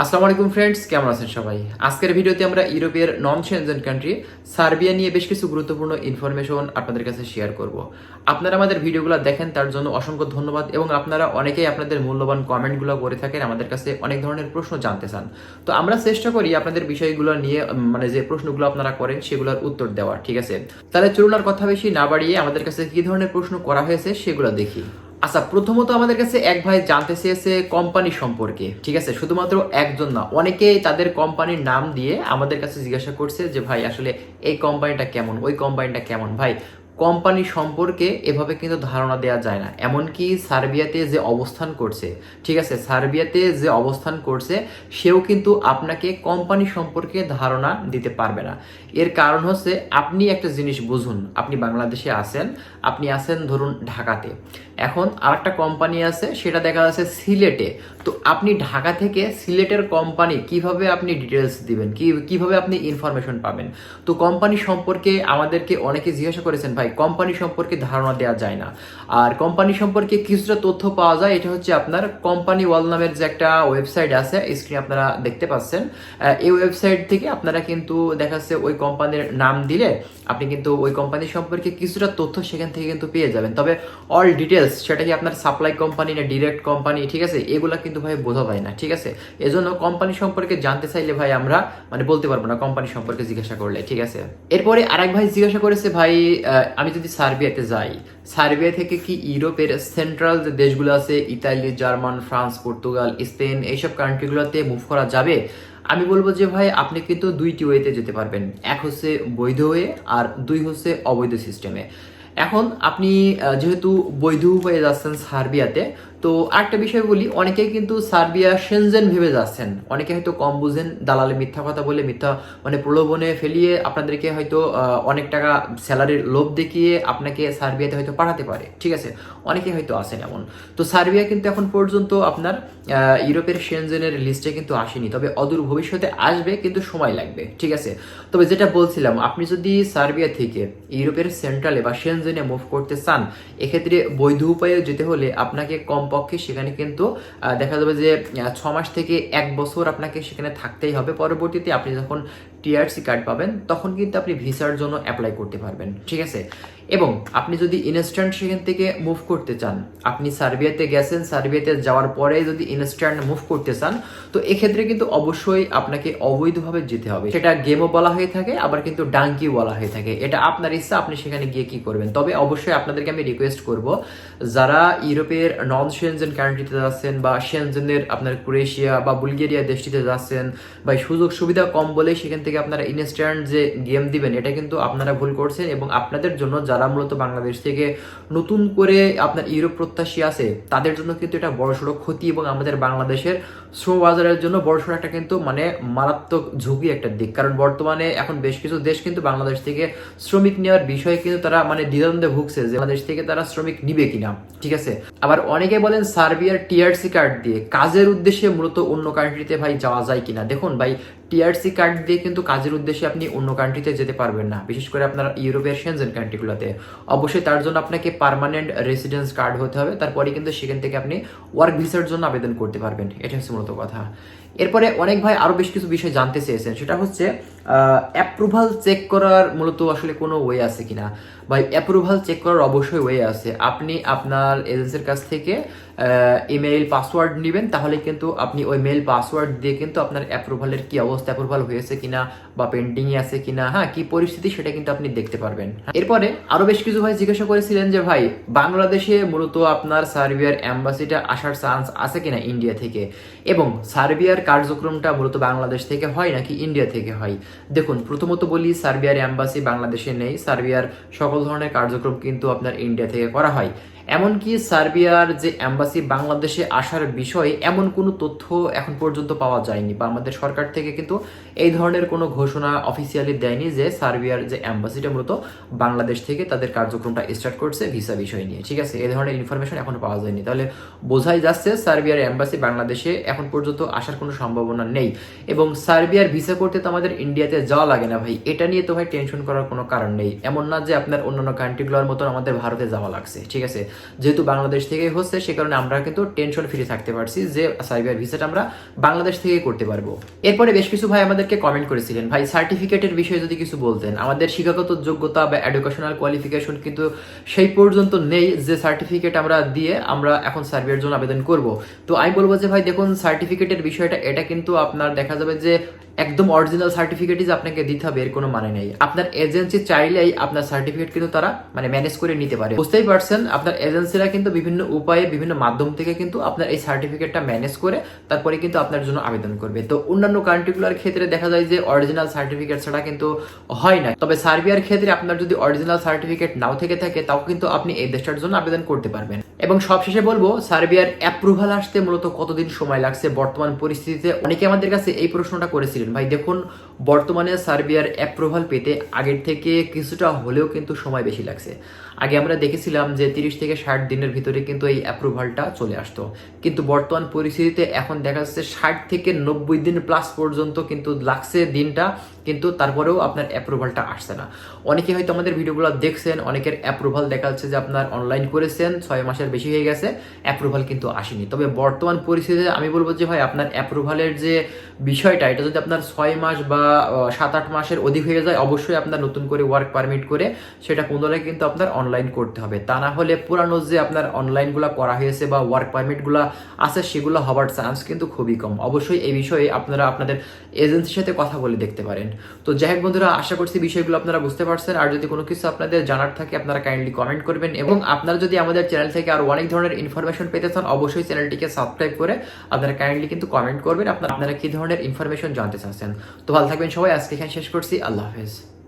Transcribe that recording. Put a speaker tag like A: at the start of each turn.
A: আসসালামু আলাইকুম ফ্রেন্ডস কেমন আছেন সবাই? আজকের ভিডিওতে আমরা ইউরোপের নন সেনজেন কান্ট্রি সার্বিয়া নিয়ে বেশ কিছু গুরুত্বপূর্ণ ইনফরমেশন আপনাদের কাছে শেয়ার করব। আপনারা আমাদের ভিডিওগুলো দেখেন, তার জন্য অসংখ্য ধন্যবাদ এবং আপনারা অনেকেই আপনাদের মূল্যবান কমেন্টগুলো করে থাকেন, আমাদের কাছে অনেক ধরনের প্রশ্ন জানতে চান। তো আমরা চেষ্টা করি আপনাদের বিষয়গুলো নিয়ে মানে যে প্রশ্নগুলো আপনারা করেন, সেগুলোর উত্তর দেওয়ার, ঠিক আছে? তাহলে চলুন আর কথা বেশি না বাড়িয়ে আমাদের কাছে কি ধরনের প্রশ্ন করা হয়েছে, সেগুলো দেখি। আচ্ছা প্রথমত আমাদের কাছে এক ভাই জানতে চেয়েছে কোম্পানি সম্পর্কে, ঠিক আছে? শুধুমাত্র একজন না, অনেকে তাদের কোম্পানির নাম দিয়ে আমাদের কাছে জিজ্ঞাসা করছে যে, ভাই, আসলে এই কোম্পানিটা কেমন? ওই কোম্পানিটা কেমন? ভাই কোম্পানি সম্পর্কে এভাবে কিন্তু ধারণা দেওয়া যায় না। এমনকি সার্বিয়াতে যে অবস্থান করছে, ঠিক আছে, সার্বিয়াতে যে অবস্থান করছে, সেও কিন্তু আপনাকে কোম্পানি সম্পর্কে ধারণা দিতে পারবে না। এর কারণ হচ্ছে আপনি একটা জিনিস বুঝুন, আপনি বাংলাদেশে আছেন, আপনি আছেন ধরুন ঢাকাতে। এখন আরেকটা কোম্পানি আছে, সেটা দেখা যাচ্ছে সিলেটে। তো আপনি ঢাকা থেকে সিলেটের কোম্পানি কীভাবে আপনি ডিটেলস দিবেন? কি, কীভাবে আপনি ইনফরমেশন পাবেন? তো কোম্পানি সম্পর্কে আমাদেরকে অনেকে জিজ্ঞাসা করেছেন, ভাই কোম্পানি সম্পর্কে ধারণা দেওয়া যায় না। আর কোম্পানি সম্পর্কে কিছুটা তথ্য পাওয়া যায়, এটা হচ্ছে আপনার কোম্পানি ওয়াল নামের যে একটা ওয়েবসাইট আছে স্ক্রিনে আপনারা দেখতে পাচ্ছেন। এই ওয়েবসাইট থেকে আপনারা কিন্তু দেখা যাচ্ছে ওই কোম্পানির নাম দিলে আপনি কিন্তু ওই কোম্পানি সম্পর্কে কিছুটা তথ্য সেখান থেকে কিন্তু পেয়ে যাবেন। তবে অল ডিটেলস সেটা কি আপনার সাপ্লাই কোম্পানি না ডিরেক্ট কোম্পানি ঠিক আছে? এগুলা কিন্তু ভাই বোঝা যায় না, ঠিক আছে? এজন্য কোম্পানি সম্পর্কে জানতে চাইলে ভাই আমরা মানে বলতে পারব না কোম্পানি সম্পর্কে জিজ্ঞাসা করলে, ঠিক আছে? এরপরে আরেক ভাই জিজ্ঞাসা করেছে ভাই আমি যদি সার্বিয়াতে যাই, সার্বিয়া থেকে কি ইউরোপের সেন্ট্রাল যে দেশগুলো আছে, Italy, German, France, Portugal, Spain, এইসব কান্ট্রিগুলোতে মুভ করা যাবে? আমি বলব যে ভাই, আপনি কিন্তু দুইটি ওয়েতে যেতে পারবেন। এক হচ্ছে বৈধ ওয়ে আর দুই হচ্ছে অবৈধ সিস্টেমে এখন আপনি যেহেতু বৈধ হয়ে যাচ্ছেন সার্বিয়াতে, তো আরেকটা বিষয় বলি, অনেকেই কিন্তু সার্বিয়া সেনজেন ভেবে যাচ্ছেন। অনেকে হয়তো কম বুঝেন, দালালে মিথ্যা কথা বলে, মিথ্যা মানে প্রলোভনে ফেলিয়ে আপনাদেরকে হয়তো অনেক টাকা স্যালারির লোভ দেখিয়ে আপনাকে সার্বিয়াতে হয়তো পাঠাতে পারে। ঠিক আছে? অনেকে হয়তো আসেন এমন। তো সার্বিয়া কিন্তু এখন পর্যন্ত আপনার ইউরোপের সেনজেনের লিস্টে কিন্তু আসেনি। তবে অদূর ভবিষ্যতে আসবে, কিন্তু সময় লাগবে। ঠিক আছে? তবে যেটা বলছিলাম, আপনি যদি সার্বিয়া থেকে ইউরোপের সেন্ট্রালে বা সেনজেনে মুভ করতে চান, এক্ষেত্রে বৈধ উপায়ে যেতে হলে আপনাকে কমপক্ষে সেখানে কিন্তু দেখা যাবে যে ছ মাস থেকে এক বছর আপনাকে সেখানে থাকতেই হবে। পরবর্তীতে আপনি যখন টিআরসি কার্ড পাবেন, তখন কিন্তু আপনি ভিসার জন্য অ্যাপ্লাই করতে পারবেন, ঠিক আছে? এবং আপনি যদি ইনস্ট্যান্ট সেখান থেকে মুভ করতে চান, আপনি সার্বিয়াতে গেছেন, সার্বিয়াতে যাওয়ার পরে যদি ইনস্ট্যান্ট মুভ করতে চান, তো এক্ষেত্রে কিন্তু অবশ্যই আপনাকে অবৈধভাবে যেতে হবে। সেটা গেমও বলা হয়ে থাকে, আবার কিন্তু ডাঙ্কি বলা হয়ে থাকে। এটা আপনার ইচ্ছা, আপনি সেখানে গিয়ে কি করবেন? তবে অবশ্যই আপনাদেরকে আমি রিকোয়েস্ট করব, যারা ইউরোপের নন সেনজেন কান্ট্রিতে যাচ্ছেন বা সেনজেনের আপনার ক্রোয়েশিয়া বা বুলগেরিয়া দেশটিতে যাচ্ছেন, বা সুযোগ সুবিধা কম বলে সেখান থেকে আপনারা ইনস্ট্যান্ট যে গেম দিবেন, এটা কিন্তু আপনারা ভুল করছেন এবং আপনাদের জন্য যারা মূলত বাংলাদেশ থেকে নতুন করে আপনার ইউরোপ প্রত্যাশী আছে, তাদের জন্য কিন্তু এটা বড়সড় ক্ষতি এবং আমাদের বাংলাদেশের শ্রম বাজারের জন্য বড়সড় একটা কিন্তু মানে মারাত্মক ঝুঁকি একটা দিক। কারণ বর্তমানে এখন বেশ কিছু দেশ কিন্তু বাংলাদেশ থেকে শ্রমিক নেওয়ার বিষয়ে কিন্তু তারা মানে দ্বিধাদ্বন্দ্বে ভুগছে যে বাংলাদেশ থেকে তারা শ্রমিক নিবে কিনা, ঠিক আছে? আবার অনেকে বলেন সার্বিয়ার টিআরসি কার্ড দিয়ে কাজের উদ্দেশ্যে মূলত অন্য কান্ট্রিতে ভাই যাওয়া যায় কিনা। দেখুন ভাই টিআরসি কার্ড দিয়ে কিন্তু কাজের উদ্দেশ্যে আপনি অন্য কান্ট্রিতে যেতে পারবেন না। বিশেষ করে আপনার ইউরোপের সেনজেন কান্ট্রিগুলোতে অবশ্যই তার জন্য আপনাকে পারমানেন্ট রেসিডেন্স কার্ড হতে হবে। তারপরে কিন্তু সেখান থেকে আপনি ওয়ার্ক ভিসার জন্য আবেদন করতে পারবেন। এটা হচ্ছে মূলত কথা। এরপরে অনেক ভাই আরও বেশ কিছু বিষয় জানতে চেয়েছেন। সেটা হচ্ছে অ্যাপ্রুভাল চেক করার মূলত আসলে কোনো ওয়ে আছে কিনা? ভাই অ্যাপ্রুভাল চেক করার অবশ্যই ওয়ে আছে। আপনি আপনার এজেন্সির কাছ থেকে ইমেইল পাসওয়ার্ড নেবেন তাহলে কিন্তু আপনি ওই মেইল পাসওয়ার্ড দিয়ে কিন্তু আপনার অ্যাপ্রুভালের কি অবস্থা অ্যাপ্রুভাল হয়েছে কিনা বা পেন্ডিং এ আছে কিনা হ্যাঁ কি পরিস্থিতি সেটা কিন্তু আপনি দেখতে পারবেন। হ্যাঁ, এরপরে আরও বেশ কিছু ভাই জিজ্ঞাসা করেছিলেন যে ভাই বাংলাদেশে মূলত আপনার সার্বিয়ার অ্যাম্বাসিটা আসার চান্স আছে কিনা ইন্ডিয়া থেকে? এবং সার্বিয়ার কার্যক্রমটা মূলত বাংলাদেশ থেকে হয় নাকি ইন্ডিয়া থেকে হয়? দেখুন, প্রথমত বলি, সার্বিয়ার অ্যাম্বাসি বাংলাদেশে নেই। সার্বিয়ার সকল ধরনের কার্যক্রম কিন্তু আপনার ইন্ডিয়া থেকে করা হয়। এমনকি সার্বিয়ার যে অ্যাম্বাসি বাংলাদেশে আসার বিষয়ে এমন কোনো তথ্য এখন পর্যন্ত পাওয়া যায়নি বা আমাদের সরকার থেকে কিন্তু এই ধরনের কোনো ঘোষণা অফিসিয়ালি দেয়নি যে সার্বিয়ার যে অ্যাম্বাসিটা মূলত বাংলাদেশ থেকে তাদের কার্যক্রমটা স্টার্ট করছে ভিসা বিষয় নিয়ে। ঠিক আছে? এই ধরনের ইনফরমেশন এখন পাওয়া যায়নি। তাহলে বোঝাই যাচ্ছে সার্বিয়ার অ্যাম্বাসি বাংলাদেশে এখন পর্যন্ত আসার কোনো সম্ভাবনা নেই এবং সার্বিয়ার ভিসা করতে তো আমাদের ইন্ডিয়াতে যাওয়া লাগে না ভাই। এটা নিয়ে তো ভাই টেনশন করার কোনো কারণ নেই। এমন না যে আপনার অন্যান্য কান্ট্রিগুলোর মতন আমাদের ভারতে যাওয়া লাগছে। ঠিক আছে? যেহেতু বাংলাদেশ থেকে হচ্ছে, সে কারণে আমরা কিন্তু টেনশন ফ্রি থাকতে পারছি যে সার্বিয়ার ভিসাটা আমরা বাংলাদেশ থেকে করতে পারব। এরপরে বেশ কিছু ভাই আমাদেরকে কমেন্ট করেছিলেন, ভাই সার্টিফিকেটের বিষয়ে যদি কিছু বলতেন, আমাদের শিক্ষাগত যোগ্যতা বা এডুকেশনাল কোয়ালিফিকেশন কিন্তু সেই পর্যন্ত নেই যে সার্টিফিকেট আমরা দিয়ে আমরা এখন সার্বিয়ার জন্য আবেদন করব। তো আমি বলব যে, ভাই, দেখুন সার্টিফিকেটের বিষয়টা, এটা কিন্তু আপনার দেখা যাবে যে একদম অরিজিনাল সার্টিফিকেটই আপনাকে দিতে হবে, এর কোনো মানে নেই। আপনার এজেন্সি চাইলেই আপনার সার্টিফিকেট কিন্তু তারা মানে ম্যানেজ করে নিতে পারে। বুঝতেই পারছেন? আপনার এজেন্সিরা কিন্তু বিভিন্ন উপায়ে, বিভিন্ন মাধ্যম থেকে কিন্তু আপনার এই সার্টিফিকেটটা ম্যানেজ করে তারপরে কিন্তু আপনার জন্য আবেদন করবে। তো অন্যান্য কান্ট্রিগুলোর ক্ষেত্রে দেখা যায় যে অরিজিনাল সার্টিফিকেট ছাড়া কিন্তু হয় না। তবে সার্বিয়ার ক্ষেত্রে আপনার যদি অরিজিনাল সার্টিফিকেট নাও থেকে থাকে, তাও কিন্তু আপনি এই দেশটার জন্য আবেদন করতে পারবেন। এবং সবশেষে বলব, সার্বিয়ার অ্যাপ্রুভাল আসতে মূলত কতদিন সময় লাগছে, বর্তমান পরিস্থিতিতে? অনেকে আমাদের কাছে এই প্রশ্নটা করেছিলেন ভাই, দেখুন, বর্তমানে সার্বিয়ার অ্যাপ্রুভাল পেতে আগের থেকে কিছুটা হলেও কিন্তু সময় বেশি লাগছে। আগে আমরা দেখেছিলাম যে তিরিশ থেকে ষাট দিনের ভিতরে কিন্তু এই অ্যাপ্রুভালটা চলে আসতো। কিন্তু বর্তমান পরিস্থিতিতে এখন দেখা যাচ্ছে ষাট থেকে নব্বই দিন প্লাস পর্যন্ত কিন্তু লাগছে দিনটা। কিন্তু তারপরেও আপনার অ্যাপ্রুভালটা আসছে না। অনেকে হয়তো আমাদের ভিডিওগুলো দেখছেন, অনেকের অ্যাপ্রুভাল দেখা যাচ্ছে যে আপনার অনলাইন করেছেন, ছয় মাসের বেশি হয়ে গেছে অ্যাপ্রুভাল কিন্তু আসেনি। তবে বর্তমান পরিস্থিতিতে আমি বলব যে ভাই, আপনার অ্যাপ্রুভালের যে বিষয়টা, এটা যদি আপনার ছয় মাস বা সাত আট মাসের অধিক হয়ে যায়, অবশ্যই আপনার নতুন করে ওয়ার্ক পারমিট করে সেটা পুনরায় কিন্তু আপনার অনলাইন করতে হবে। তা না হলে পুরানো যে আপনার অনলাইনগুলো করা হয়েছে বা ওয়ার্ক পারমিটগুলো আছে, সেগুলো হওয়ার চান্স কিন্তু খুবই কম। অবশ্যই এই বিষয়ে আপনারা আপনাদের এজেন্সির সাথে কথা বলে দেখতে পারেন। তো যাই হোক বন্ধুরা, আশা করছি বিষয়গুলো আপনারা বুঝতে পারছেন। আর যদি কোনো কিছু আপনাদের জানার থাকে, আপনারা কাইন্ডলি কমেন্ট করবেন। এবং আপনারা যদি আমাদের চ্যানেল থেকে আর অনেক ধরনের ইনফরমেশন পেতে চান, অবশ্যই চ্যানেলটিকে সাবস্ক্রাইব করে আপনারা কাইন্ডলি কিন্তু কমেন্ট করবেন। আপনারা আপনারা কি ধরনের ইনফরমেশন জানতে চাচ্ছেন? তো ভালো থাকবেন সবাই। আজকে এখানে শেষ করছি। আল্লাহ হাফেজ।